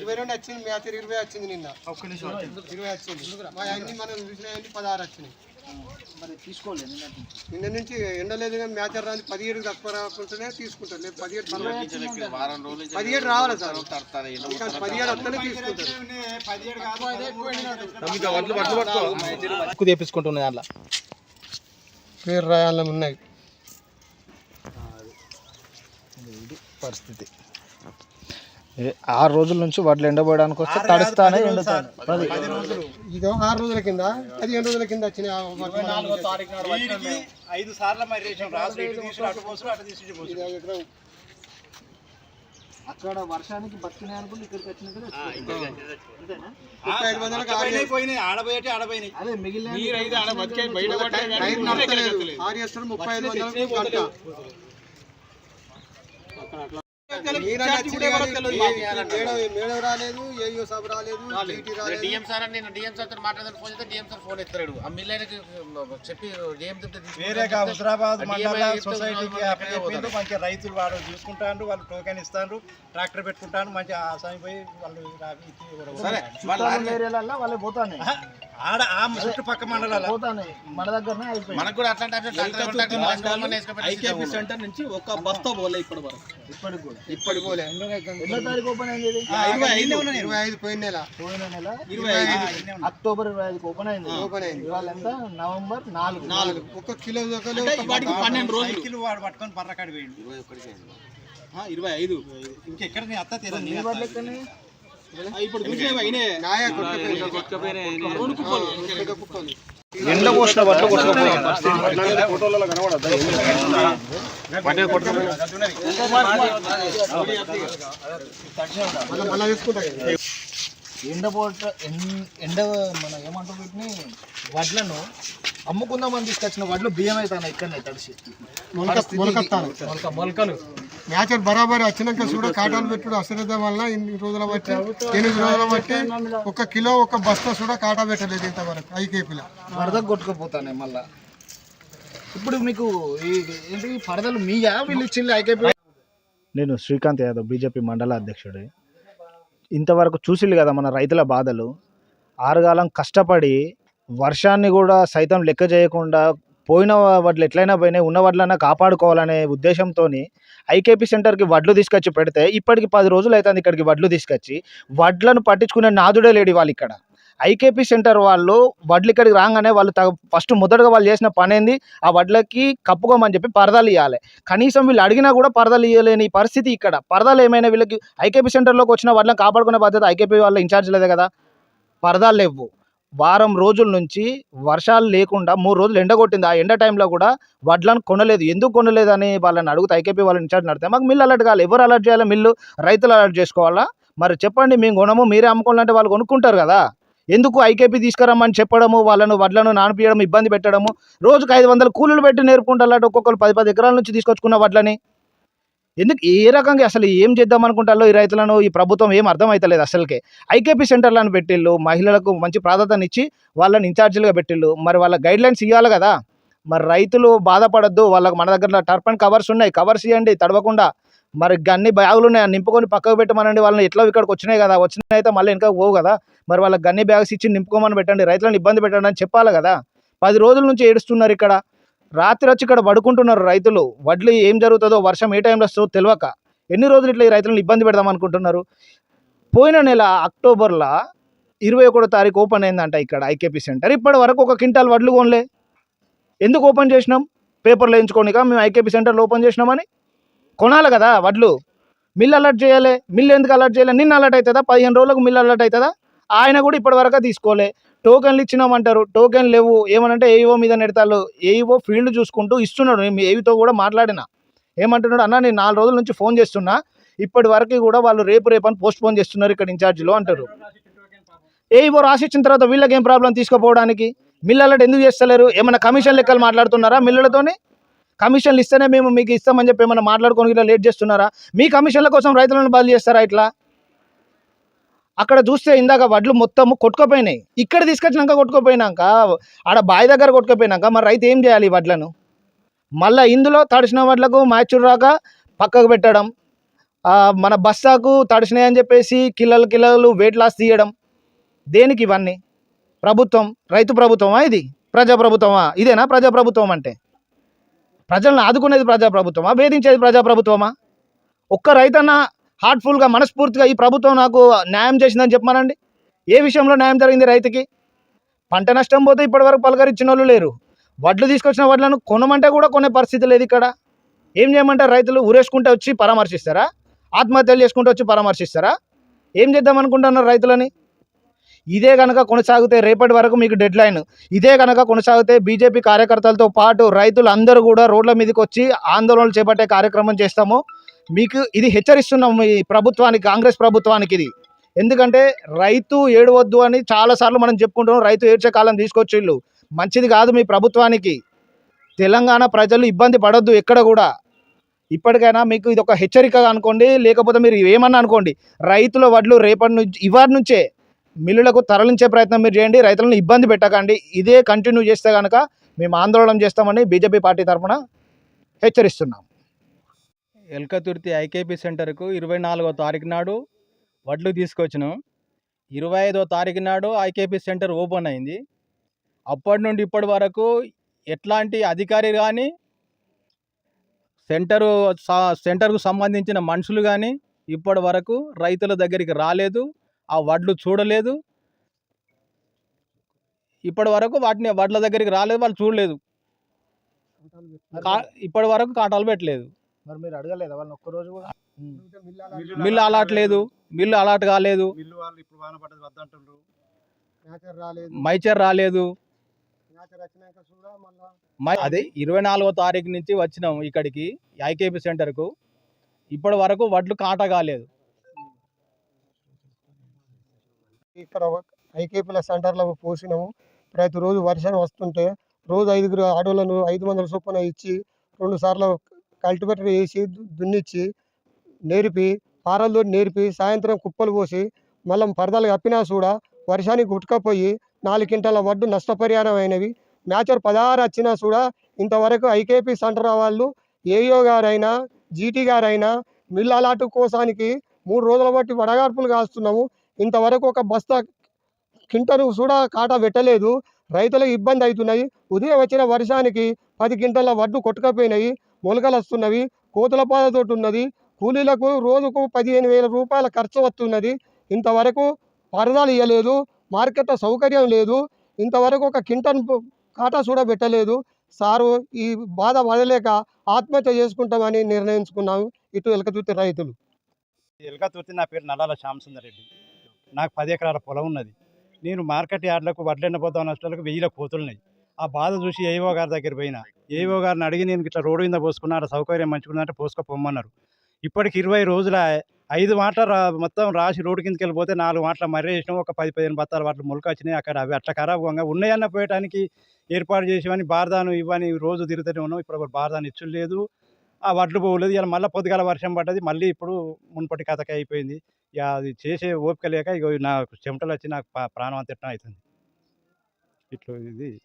ఇరవై రెండు వచ్చింది మ్యాచ్ ఇరవై వచ్చింది నిన్న. ఇరవై వచ్చింది. మా అన్ని మనం పదహారు వచ్చినాయి. మరి తీసుకోలేదు నిన్న నుంచి. ఎండలేదు కానీ మ్యాచ్ రాని పదిహేడు తక్కువ రాకుంటేనే తీసుకుంటారు. లేదు పదిహేడు. పదిహేడు రావాలి సార్? పదిహేడు వస్తేనే తీసుకుంటారు. తెప్పించుకుంటున్నాయి అట్లా పేరు రాయాలని ఉన్నాయి పరిస్థితి. ఆరు రోజుల నుంచి వడ్లు ఎండబోయడానికి వస్తే తడుస్తానే ఎండుతాను. పది. ఇదో ఆరు రోజుల కింద? పదిహేను రోజుల కింద వర్షం. ఐదు సార్లు మరి రేషన్ రాసు ఇటు తీసుకుని అటు పోసు అటు తీసుకుని ఇది ఒక ఎకరం. అక్కడ వర్షానికి బతికినాయి అనుకుంటే ఇక్కడికి పోయినాయి ఆడబోయేటి ఆడపోయినాయి అదే మిగిలిన ముప్పై ఐదు కానీ ఏ- మేడం మేడం రాలేదు ఏయో సభ రాలేదు టీటీ రాలేదు. డిఎం సార్ అని నేను డిఎం సార్తో మాట్లాడదాని ఫోన్ చేస్తే డిఎం సార్ ఫోన్ ఎత్తాడు ఆ మిల్లర్కి చెప్పి డిఎం వేరేగా హుజరాబాద్ మండల సొసైటీకి అప్లై చెప్పిండ్రు మంచిగా రైతులు వాడు చూసుకుంటారు వాళ్ళు టోకెన్ ఇస్తారు ట్రాక్టర్ పెట్టుకుంటారు మంచిగా ఆసామి పోయి వాళ్ళు వాళ్ళు పోతానే ఆడ ఆ చుట్టుపక్క మండలాల పోతానే మన దగ్గరనే అయిపోయింది. మనకు కూడా అట్లాంటి ఐకేపీ సెంటర్ నుంచి ఒక బస్తా పోలే ఇప్పటి వరకు ఇప్పటికి కూడా. ఇప్పటి పోలే ఎన్నో తారీఖు ఓపెన్ అయింది ఇరవై ఐదు ఇరవై ఐదు పోయిన నెల పోయిన నెల ఇరవై ఐదు అక్టోబర్ ఇరవై ఐదుకి ఓపెన్ అయింది ఓపెన్ అయింది ఇవాళ ఎంత నవంబర్ నాలుగు నాలుగు ఒక కిలో వాటికి పన్నెండు రోజులు సైకిల్ వాడు పట్టుకొని పర్రకాడి పోయిండు ఆ, ఇరవై ఐదు ఇంకెక్కడ నీ అత్త తీరా నీ వడ్లు ఎక్కడనే? ఇప్పుడు చూసినవి అయినాయి నాయ కొట్టుకుపోయింది. ఇంకా కుప్పలు. ఎండ కదా. ఎండ పోట ఎండ మన ఏమంటారు వీటిని? వడ్లను అమ్ముకుందామని తీసుకొచ్చిన వడ్లు బియ్యం అవుతాయి ఇక్కడనే తడిసి. మొలక మొలకలు. మ్యాచ్ బరాబర్ వచ్చినాక చూడ కాటాలు పెట్టుడు అశ్రద్ధ వల్ల ఇన్ని రోజుల బట్టి ఎనిమిది రోజుల బట్టి ఒక కిలో ఒక బస్తా కూడా కాటా పెట్టలేదు ఇంతవరకు ఐకేపీలో. వరదకు కొట్టుకుపోతానే మళ్ళా. ఇప్పుడు మీకు ఈ ఏంటి పరదలు మీయా? వీళ్ళు ఇచ్చింది ఐకేపీ? నేను శ్రీకాంత్ యాదవ్ బీజేపీ మండల అధ్యక్షుడు. ఇంతవరకు చూసిల్లు కదా మన రైతుల బాధలు. ఆరుగాలం కష్టపడి వర్షాన్ని కూడా సైతం లెక్క చేయకుండా పోయిన వడ్లు ఎట్లయినా పోయినాయి ఉన్న వడ్లన్నా కాపాడుకోవాలనే ఉద్దేశంతో ఐకేపీ సెంటర్కి వడ్లు తీసుకొచ్చి పెడితే ఇప్పటికి పది రోజులు అవుతుంది ఇక్కడికి వడ్లు తీసుకొచ్చి. వడ్లను పట్టించుకునే నాదుడే లేడు వాళ్ళు ఇక్కడ. ఐకేపీ సెంటర్ వాళ్ళు వడ్లు ఇక్కడికి రాగానే వాళ్ళు ఫస్ట్ మొదటగా వాళ్ళు చేసిన పని ఏంది ఆ వడ్లకి కప్పుకోమని చెప్పి పరదాలు ఇవ్వాలి కనీసం వీళ్ళు అడిగినా కూడా పరదాలు ఇవ్వలేని పరిస్థితి ఇక్కడ. పరదాలు ఏమైనా వీళ్ళకి ఐకేపీ సెంటర్లోకి వచ్చిన వడ్లను కాపాడుకునే బాధ్యత ఐకేపీ వాళ్ళ ఇన్ఛార్జ్ లేదే కదా? పరదాలు లేవు. వారం రోజుల నుంచి వర్షాలు లేకుండా మూడు రోజులు ఎండ కొట్టింది ఆ ఎండ టైంలో కూడా వడ్లను కొనలేదు. ఎందుకు కొనలేదు అని వాళ్ళని అడుగుతా ఐకేపీ వాళ్ళని ఇన్ఛార్జ్ నడితే మాకు మిల్లు అలర్ట్ కావాలి ఎవరు అలర్ట్ చేయాలి మిల్లు? రైతులు అలర్ట్ చేసుకోవాలా? మరి చెప్పండి మేము కొనము మీరే అమ్ముకోవాలంటే వాళ్ళు కొనుక్కుంటారు కదా. ఎందుకు ఐకేపీ తీసుకురమ్మని చెప్పడము వాళ్ళను వడ్లను నానిపించడం ఇబ్బంది పెట్టడము? రోజుకు ఐదు వందల కూలీలు పెట్టి నేర్పుకుంటారు ఒక్కొక్కరు పది పది ఎకరాల నుంచి తీసుకొచ్చుకున్న వడ్లని. ఎందుకు ఏ రకంగా అసలు ఏం చేద్దాం అనుకుంటారో ఈ రైతులను ఈ ప్రభుత్వం ఏం అర్థమవుతలేదు అసలుకే. ఐకేపీ సెంటర్లను పెట్టిళ్ళు మహిళలకు మంచి ప్రాధాన్యత ఇచ్చి వాళ్ళని ఇన్ఛార్జీలుగా పెట్టిళ్ళు. మరి వాళ్ళ గైడ్ లైన్స్ ఇవ్వాలి కదా. మరి రైతులు బాధపడద్దు వాళ్ళకి మన దగ్గర టర్ప్ అండ్ కవర్స్ ఉన్నాయి కవర్స్ ఇవ్వండి తడవకుండా. మరి అన్ని బ్యాగులు ఉన్నాయి? నింపుకొని పక్కకు పెట్టమనండి వాళ్ళని ఎట్లా ఇక్కడికి వచ్చినాయి కదా. వచ్చినాయి అయితే మళ్ళీ ఇంకా పోవు కదా. మరి వాళ్ళకి గన్ని బ్యాగ్స్ ఇచ్చి నింపుకోమని పెట్టండి రైతులను ఇబ్బంది పెట్టండి అని చెప్పాలి కదా. పది రోజుల నుంచి ఏడుస్తున్నారు ఇక్కడ. రాత్రి వచ్చి ఇక్కడ పడుకుంటున్నారు రైతులు. వడ్లు ఏం జరుగుతుందో వర్షం ఏ టైంలో వస్తుందో తెలియక ఎన్ని రోజులు ఇట్లా ఈ రైతులను ఇబ్బంది పెడదాం అనుకుంటున్నారు? పోయిన నెల అక్టోబర్లో ఇరవై ఒకటో తారీఖు ఓపెన్ అయిందంట ఇక్కడ ఐకేపీ సెంటర్. ఇప్పటి వరకు ఒక క్వింటాల్ వడ్లు కొనలే. ఎందుకు ఓపెన్ చేసినాం? పేపర్లు వేయించుకోనిక మేము ఐకేపీ సెంటర్లో ఓపెన్ చేసినామని. కొనాలి కదా వడ్లు. మిల్ అలర్ట్ చేయాలి. మిల్ ఎందుకు అలర్ట్ చేయాలి? నిన్న అలర్ట్ అవుతుందా పదిహేను రోజులకు మిల్ అలర్ట్ అవుతుందా ఆయన కూడా ఇప్పటివరకు తీసుకోలే. టోకెన్లు ఇచ్చినామంటారు. టోకెన్ లేవు. ఏమనంటే ఏఈఓ మీద నెడతాడు ఏఈఓ ఫీల్డ్ చూసుకుంటూ ఇస్తున్నాడు. నేను ఏవితో కూడా మాట్లాడిన. ఏమంటున్నాడు? అన్న నేను నాలుగు రోజుల నుంచి ఫోన్ చేస్తున్నా. ఇప్పటి వరకు కూడా వాళ్ళు రేపు రేపు అని పోస్ట్ పోన్ చేస్తున్నారు ఇక్కడ ఇన్ఛార్జీలో అంటారు. ఏఈఓ రాసిచ్చిన తర్వాత వీళ్ళకి ఏం ప్రాబ్లం తీసుకుపోవడానికి? మిల్ ఎందుకు చేస్తలేరు? ఏమైనా కమిషన్ లెక్కలు మాట్లాడుతున్నారా మిల్లలతోనే? కమిషన్లు ఇస్తేనే మేము మీకు ఇస్తామని చెప్పి ఏమైనా మాట్లాడుకొని ఇట్లా లేట్ చేస్తున్నారా? మీ కమిషన్ల కోసం రైతులను బదులు చేస్తారా ఇట్లా? అక్కడ చూస్తే ఇందాక వడ్లు మొత్తం కొట్టుకుపోయినాయి. ఇక్కడ తీసుకొచ్చినాక కొట్టుకుపోయినాక ఆడ బావి దగ్గర కొట్టుకుపోయినాక మరి రైతు ఏం చేయాలి ఈ వడ్లను? మళ్ళీ ఇందులో తడిసిన వడ్లకు మ్యాచ్యూర్ రాక పక్కకు పెట్టడం మన బస్తాకు తడిసినాయి అని చెప్పేసి కిల్లలు కిల్లలు వెయిట్ లాస్ తీయడం. దేనికి ఇవన్నీ? ప్రభుత్వం రైతు ప్రభుత్వమా ఇది? ప్రజాప్రభుత్వమా? ఇదేనా ప్రజాప్రభుత్వం అంటే? ప్రజలను ఆదుకునేది ప్రజాప్రభుత్వమా? వేధించేది ప్రజాప్రభుత్వమా? ఒక్క రైతన్న హార్ట్ఫుల్గా మనస్ఫూర్తిగా ఈ ప్రభుత్వం నాకు న్యాయం చేసిందని చెప్పమానండి. ఏ విషయంలో న్యాయం జరిగింది రైతుకి? పంట నష్టం పోతే ఇప్పటివరకు పలకరించిన వాళ్ళు లేరు. వడ్లు తీసుకొచ్చిన వడ్లను కొనమంటే కూడా కొనే పరిస్థితి లేదు ఇక్కడ. ఏం చేయమంటారు రైతులు? ఊరేసుకుంటే వచ్చి పరామర్శిస్తారా? ఆత్మహత్యలు చేసుకుంటూ వచ్చి పరామర్శిస్తారా? ఏం చేద్దాం అనుకుంటున్నారు రైతులని? ఇదే కనుక కొనసాగితే రేపటి వరకు మీకు డెడ్ లైన్ ఇదే కనుక కొనసాగితే బీజేపీ కార్యకర్తలతో పాటు రైతులు అందరూ కూడా రోడ్ల మీదకి వచ్చి ఆందోళనలు చేపట్టే కార్యక్రమం చేస్తాము. మీకు ఇది హెచ్చరిస్తున్నాం ఈ ప్రభుత్వానికి కాంగ్రెస్ ప్రభుత్వానికి ఇది. ఎందుకంటే రైతు ఏడవద్దు అని చాలాసార్లు మనం చెప్పుకుంటున్నాం రైతు ఏడ్చే కాలం తీసుకొచ్చిళ్ళు. మంచిది కాదు మీ ప్రభుత్వానికి. తెలంగాణ ప్రజలు ఇబ్బంది పడొద్దు ఎక్కడ కూడా. ఇప్పటికైనా మీకు ఇది ఒక హెచ్చరికగా అనుకోండి లేకపోతే మీరు ఏమన్నా అనుకోండి రైతుల వడ్లు రేపటి నుంచి ఇవాటి నుంచే మిల్లులకు తరలించే ప్రయత్నం మీరు చేయండి రైతులను ఇబ్బంది పెట్టకండి. ఇదే కంటిన్యూ చేస్తే కనుక మేము ఆందోళన చేస్తామని బీజేపీ పార్టీ తరఫున హెచ్చరిస్తున్నాం. ఎల్కతుర్తి ఐకేపీ సెంటర్కు ఇరవై నాలుగో తారీఖు నాడు వడ్లు తీసుకొచ్చినాం. ఇరవై ఐదో తారీఖు నాడు ఐకేపీ సెంటర్ ఓపెన్ అయింది. అప్పటి నుండి ఇప్పటి వరకు ఎట్లాంటి అధికారి కానీ సెంటరు సెంటర్కు సంబంధించిన మనుషులు కానీ ఇప్పటి వరకు రైతుల దగ్గరికి రాలేదు ఆ వడ్లు చూడలేదు. ఇప్పటి వరకు వాటిని వడ్ల దగ్గరికి రాలేదు వాళ్ళు చూడలేదు. కా ఇప్పటి వరకు కాటాలు పెట్టలేదు. మరి మీరు అడగలేదా వాళ్ళని ఒక్కరోజు కూడా? మిల్లు అలాట్ లేదు. మిల్లు అలాట్ కాలేదు. మైచర్ రాలేదు. అదే ఇరవై నాలుగో తారీఖు నుంచి వచ్చినాం ఇక్కడికి ఐకేపీ సెంటర్కు. ఇప్పటి వరకు వడ్లు కాట కాలేదు. ఇక్కడ ఐకేపీల సెంటర్లో పోసినాము. ప్రతిరోజు వర్షం వస్తుంటే రోజు ఐదుగురు ఆటోలను ఐదు వందల చొప్పున ఇచ్చి రెండు సార్లు కల్టివేటర్ వేసి దున్నిచ్చి నేర్పి పారల్లో నేర్పి సాయంత్రం కుప్పలు పోసి మళ్ళీ పరదాలు కప్పినా కూడా వర్షానికి గుట్టుకపోయి నాలుగు క్వింటాల వడ్డు నష్టపరిహారం అయినవి. మ్యాచర్ పదహారు వచ్చినా కూడా ఇంతవరకు ఐకేపీ సెంటర్ వాళ్ళు ఏఈఓ గారైనా జీటీ గారైనా మిల్ అలాటు కోసానికి మూడు రోజుల బట్టి వడగార్పులు కాస్తున్నాము. ఇంతవరకు ఒక బస్తా కింటను కూడా కాటా పెట్టలేదు. రైతులకు ఇబ్బంది అవుతున్నాయి. ఉదయం వచ్చిన వర్షానికి పది గింటల వడ్డు కొట్టుకపోయినాయి. మొలకలు వస్తున్నవి కోతుల బాధతోటి ఉన్నది కూలీలకు రోజుకు పదిహేను వేల రూపాయల ఖర్చు వస్తున్నది. ఇంతవరకు పరదాలు ఇవ్వలేదు మార్కెట్లో సౌకర్యం లేదు ఇంతవరకు ఒక కింటన్ కాటా కూడా పెట్టలేదు. సారు ఈ బాధ పడలేక ఆత్మహత్య చేసుకుంటామని నిర్ణయించుకున్నాము. ఇటు ఎలకతుర్తి రైతులు. ఎలకతుర్తి నా పేరు నల్లాల శ్యామసుందర్ రెడ్డి. నాకు పది ఎకరాల పొలం ఉన్నది. నేను మార్కెట్ యార్డ్లకు వడ్లెన్న నష్టాలకు వెయ్యిల కోతులున్నాయి. ఆ బాధ చూసి ఏవో గారి దగ్గర పోయినా. ఏవో గారిని అడిగి నేను ఇట్లా రోడ్డు మీద పోసుకున్నారు సౌకర్యం మంచుకున్నారంటే పోసుకో ఇప్పటికి ఇరవై రోజుల ఐదు మాటలు రా మొత్తం రాసి రోడ్డు కిందకి వెళ్ళిపోతే నాలుగు మాటలు మర్రే చేసినాం ఒక పది పదిహేను బత్తాలు వాటిలో మొలక వచ్చినాయి. అక్కడ అవి అట్లా ఖరాబ్గా ఉన్నాయన్న పోయడానికి ఏర్పాటు చేసేవని బారదాను ఇవ్వని రోజు తిరుగుతూనే ఉన్నాం. ఇప్పుడు బారదాను ఇచ్చు లేదు. ఆ వడ్లు పోలేదు ఇలా మళ్ళీ పొద్దుగాల వర్షం పడ్డది. మళ్ళీ ఇప్పుడు మునుపటి కథకి అయిపోయింది. ఇక అది చేసే ఓపిక లేక ఇక నాకు చెమటలు వచ్చి నాకు పా- ప్రాణం అంతటం అవుతుంది. ఇట్లా ఇది.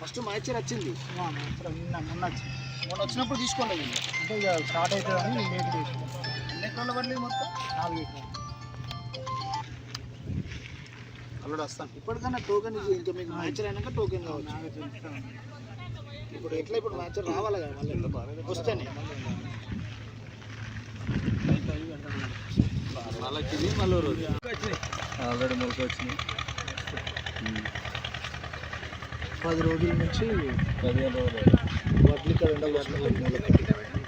ఫస్ట్ మ్యాచర్ వచ్చింది నిన్న మొన్న వచ్చింది. మొన్న వచ్చినప్పుడు తీసుకోండి. అంటే ఇక స్టార్ట్ అవుతుందని లేట్ చేసుకున్నాం ఎన్ని ఎకరాలు పడలేదు మొత్తం. నాలుగు ఎకరాలు. అల్లుడు వస్తాను. ఇప్పటికన్నా టోకెన్ ఇంకా మీకు మ్యాచర్ అయినాక టోకెన్ కావచ్చు. ఇప్పుడు ఎట్లా ఇప్పుడు మ్యాచర్ రావాలి కదా మళ్ళీ? వస్తేనే. ఆల్రెడీ మొలక వచ్చినాయి పది రోజుల నుంచి పదిహేను రోజులు. వడ్లు ఇక్కడ ఎండలు